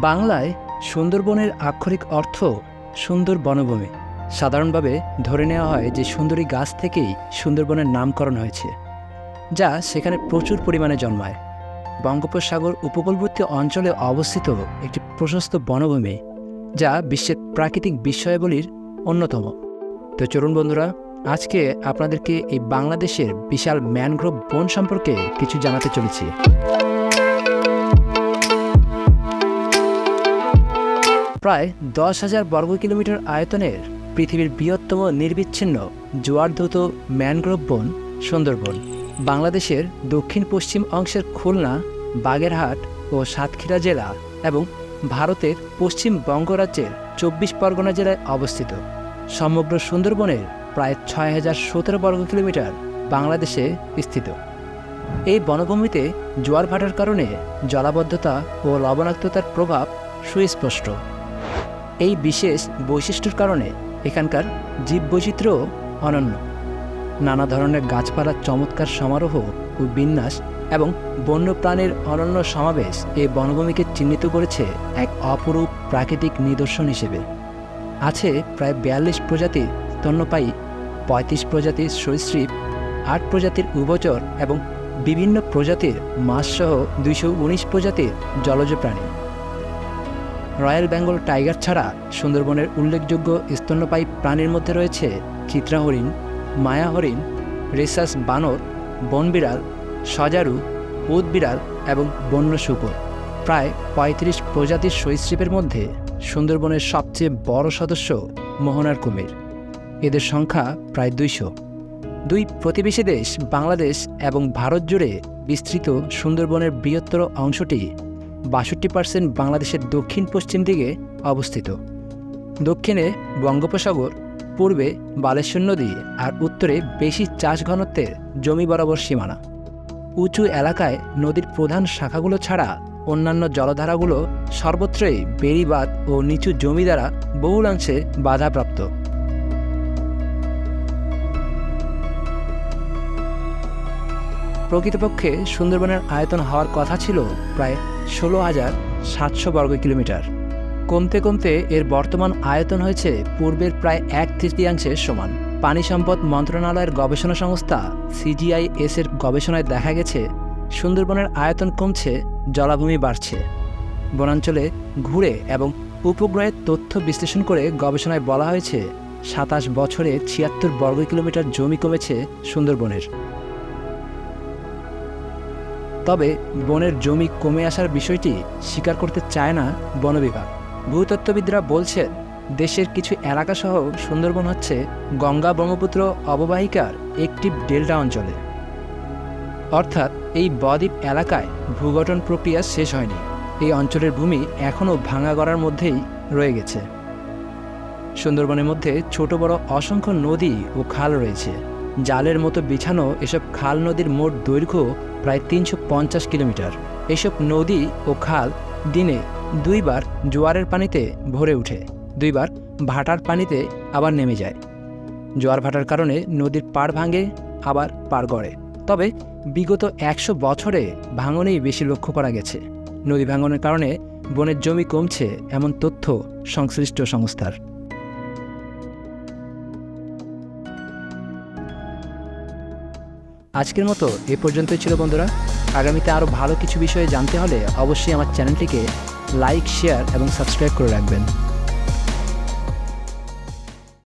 বাংলায় সুন্দরবনের আক্ষরিক অর্থ সুন্দর বনভূমি। সাধারণভাবে ধরে নেওয়া হয় যে সুন্দরী গাছ থেকেই সুন্দরবনের নামকরণ হয়েছে, যা সেখানে প্রচুর পরিমাণে জন্মায়। বঙ্গোপসাগর উপকূলবর্তী অঞ্চলে অবস্থিত একটি প্রশস্ত বনভূমি, যা বিশ্বের প্রাকৃতিক বিস্ময়াবলীর অন্যতম। তো চরুণ বন্ধুরা, আজকে আপনাদেরকে এই বাংলাদেশের বিশাল ম্যানগ্রোভ বন সম্পর্কে কিছু জানাতে চলেছি। প্রায় দশ হাজার বর্গ কিলোমিটার আয়তনের পৃথিবীর বৃহত্তম নির্বিচ্ছিন্ন, জোয়ারধৌত ম্যানগ্রোভ বন সুন্দরবন। বাংলাদেশের দক্ষিণ পশ্চিম অংশের খুলনা, বাগেরহাট ও সাতক্ষীরা জেলা এবং ভারতের পশ্চিম বঙ্গরাজ্যের চব্বিশ পরগনা জেলায় অবস্থিত। সমগ্র সুন্দরবনের প্রায় ছয় হাজার সতেরো বর্গ কিলোমিটার বাংলাদেশে স্থিত। এই বনভূমিতে জোয়ার ভাটার কারণে জলাবদ্ধতা ও লবণাক্ততার প্রভাব সুস্পষ্ট। এই বিশেষ বৈশিষ্ট্যের কারণে এখানকার জীববৈচিত্র্য অনন্য। নানা ধরনের গাছপালার চমৎকার সমারোহ ও বিন্যাস এবং বন্যপ্রাণীর অনন্য সমাবেশ এই বনভূমিকে চিহ্নিত করেছে এক অপরূপ প্রাকৃতিক নিদর্শন হিসেবে। আছে প্রায় বিয়াল্লিশ প্রজাতির স্তন্যপায়ী, পঁয়ত্রিশ প্রজাতির সরীসৃপ, আট প্রজাতির উভচর এবং বিভিন্ন প্রজাতির মাছসহ দুইশো উনিশ প্রজাতির জলজ প্রাণী। রয়্যাল বেঙ্গল টাইগার ছাড়া সুন্দরবনের উল্লেখযোগ্য স্তন্যপায়ী প্রাণীর মধ্যে রয়েছে চিত্রা হরিণ, মায়া হরিণ, রেসাস বানর বনবিড়াল সজারু, উদ বিড়াল এবং বন্য শুকর। প্রায় পঁয়ত্রিশ প্রজাতির সরীসৃপের মধ্যে সুন্দরবনের সবচেয়ে বড় সদস্য মোহনার কুমির। এদের সংখ্যা প্রায় দুইশো। দুই প্রতিবেশী দেশ, বাংলাদেশ এবং ভারত জুড়ে বিস্তৃত সুন্দরবনের বৃহত্তর অংশটি বাষট্টি পার্সেন্ট বাংলাদেশের দক্ষিণ পশ্চিম দিকে অবস্থিত। দক্ষিণে বঙ্গোপসাগর, পূর্বে বালেশ্বর নদী আর উত্তরে বেশি চাষ ঘনত্বের জমি বরাবর সীমানা। উঁচু এলাকায় নদীর প্রধান শাখাগুলো ছাড়া অন্যান্য জলধারাগুলো সর্বত্রই বেড়িবাঁধ ও নিচু জমি দ্বারা বহুলাংশে বাধাপ্রাপ্ত। প্রকৃতপক্ষে সুন্দরবনের আয়তন হওয়ার কথা ছিল প্রায় ষোলো হাজার সাতশো বর্গ কিলোমিটার। কমতে কমতে এর বর্তমান আয়তন হয়েছে পূর্বের প্রায় এক তৃতীয়াংশের সমান। পানি সম্পদ মন্ত্রণালয়ের গবেষণা সংস্থা সিজিআইএস এর গবেষণায় দেখা গেছে, সুন্দরবনের আয়তন কমছে, জলাভূমি বাড়ছে। বনাঞ্চলে ঘুরে এবং উপগ্রহের তথ্য বিশ্লেষণ করে গবেষণায় বলা হয়েছে, সাতাশ বছরে ছিয়াত্তর বর্গ কিলোমিটার জমি কমেছে সুন্দরবনের। তবে বনের জমি কমে আসার বিষয়টি স্বীকার করতে চায় না বন বিভাগ। ভূতত্ত্ববিদরা বলছেন, দেশের কিছু এলাকাসহ সুন্দরবন হচ্ছে গঙ্গা ব্রহ্মপুত্র অববাহিকার একটি ডেল্টা অঞ্চলে। অর্থাৎ এই বদ্বীপ এলাকায় ভূগঠন প্রক্রিয়া শেষ হয়নি। এই অঞ্চলের ভূমি এখনও ভাঙা গড়ার মধ্যেই রয়ে গেছে। সুন্দরবনের মধ্যে ছোট বড় অসংখ্য নদী ও খাল রয়েছে। জালের মতো বিছানো এসব খাল নদীর মোট দৈর্ঘ্য প্রায় তিনশো পঞ্চাশ কিলোমিটার। এসব নদী ও খাল দিনে দুইবার জোয়ারের পানিতে ভরে ওঠে, দুইবার ভাটার পানিতে আবার নেমে যায়। জোয়ার ভাটার কারণে নদীর পাড় ভাঙে, আবার পার গড়ে। তবে বিগত একশো বছরে ভাঙনেই বেশি লক্ষ্য করা গেছে। নদী ভাঙনের কারণে বনের জমি কমছে, এমন তথ্য সংশ্লিষ্ট সংস্থার। আজকের মতো এ পর্যন্তই ছিল বন্ধুরা। আগামীতে আরও ভালো কিছু বিষয়ে জানতে হলে অবশ্যই আমার চ্যানেলটিকে লাইক, শেয়ার এবং সাবস্ক্রাইব করে রাখবেন।